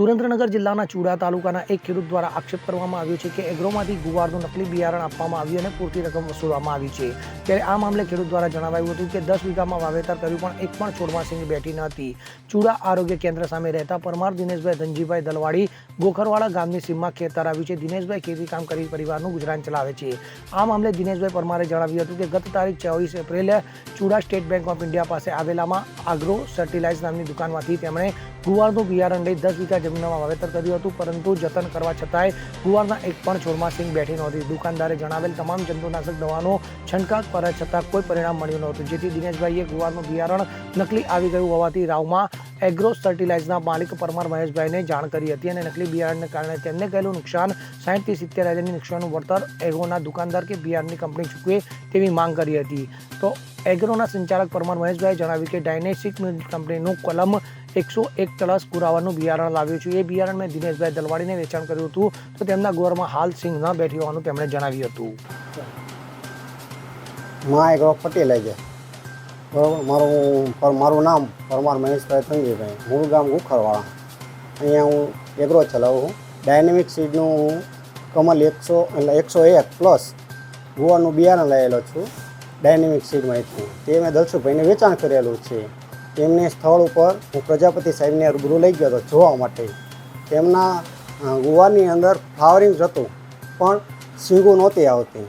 સુરેન્દ્રનગર જિલ્લાના ચુડા તાલુકાના એક ખેડૂત દ્વારા આક્ષેપ કરવામાં આવ્યો છે કે એગ્રોમાંથી ગુવારનું નકલી બિયારણ આપવામાં આવ્યું અને પૂરતી રકમ વસૂલવામાં આવી છે. ત્યારે આ મામલે ખેડૂત દ્વારા જણાવાયું હતું કે દસ વીઘામાં વાવેતર કર્યું પણ એક પણ છોડમાં સિંહ બેઠી ન હતી. ચુડા આરોગ્ય કેન્દ્ર સામે રહેતા પરમાર દિનેશભાઈ ધનજીભાઈ દલવાડી ગોખરવાડા ગામની સીમમાં ખેતર આવ્યું છે. દિનેશભાઈ ખેતી કામ કરી પરિવારનું ગુજરાન ચલાવે છે. આ મામલે દિનેશભાઈ પરમારે જણાવ્યું હતું કે ગત તારીખ ચોવીસ એપ્રિલે Chuda State Bank of India પાસે આવેલામાં આગ્રો સર્ટિલાઇઝ નામની દુકાનમાંથી તેમણે ગુવારનું બિયારણ લઈ દસ વીઘા જમીનમાં વાવેતર કર્યું હતું, પરંતુ જતન કરવા છતાંય ગુવારના એક પણ છોડમાં સિંગ બેઠી નહોતી. દુકાનદારે જણાવેલ તમામ જંતુનાશક દવાનો છંટકાવ કર્યા છતાં કોઈ પરિણામ મળ્યું નહોતું. જેથી દિનેશભાઈએ ગુવારનું બિયારણ નકલી આવી ગયું હોવાથી રાવમાં એગ્રો સર્ટિલાઇઝના માલિક પરમાર મહેશભાઈને જાણ કરી હતી અને નકલી બિયારણને કારણે તેમને કહેલું નુકસાન સાહીઠથી સિત્તેર હજારની નુકસાનનું વળતર એગ્રોના દુકાનદાર કે બિયારણની કંપની ચૂકવે તેવી માંગ કરી હતી. તો એગ્રોના સંચાલક પરમાર મહેશભાઈ જણાવ્યું કે ડાયનેસિક કંપનીનું કલમ એકસો એક પ્લસ પુરાવાનું બિયારણ લાવ્યું છે. એ બિયારણ મેં દિનેશભાઈ દલવાડીને વેચાણ કર્યું હતું. તો તેમના ગોરમાં હાલ સિંહ ન બેઠી હોવાનું તેમણે જણાવ્યું હતું. માં એગ્રો ફર્ટિલાઇઝર બરાબર? મારું પર મારું નામ પરમાર મહેશભાઈ સંજયભાઈ. મૂળ ગામ ગુખરવાળા અહીંયા હું એગ્રો ચલાવું છું. ડાયનેમિક સીડનું હું કમલ એકસો, એટલે એકસો એક પ્લસ ગુવારનું બિયારણ લાવેલો છું. ડાયનેમિક સીડમાંથી તે મેં દલસુભાઈને વેચાણ કરેલું છે. તેમને સ્થળ ઉપર હું પ્રજાપતિ સાહેબને રૂબરૂ લઈ ગયો હતો જોવા માટે. તેમના ગુવાની અંદર ફ્લાવરિંગ હતું, પણ સીંગું નહોતી આવતી.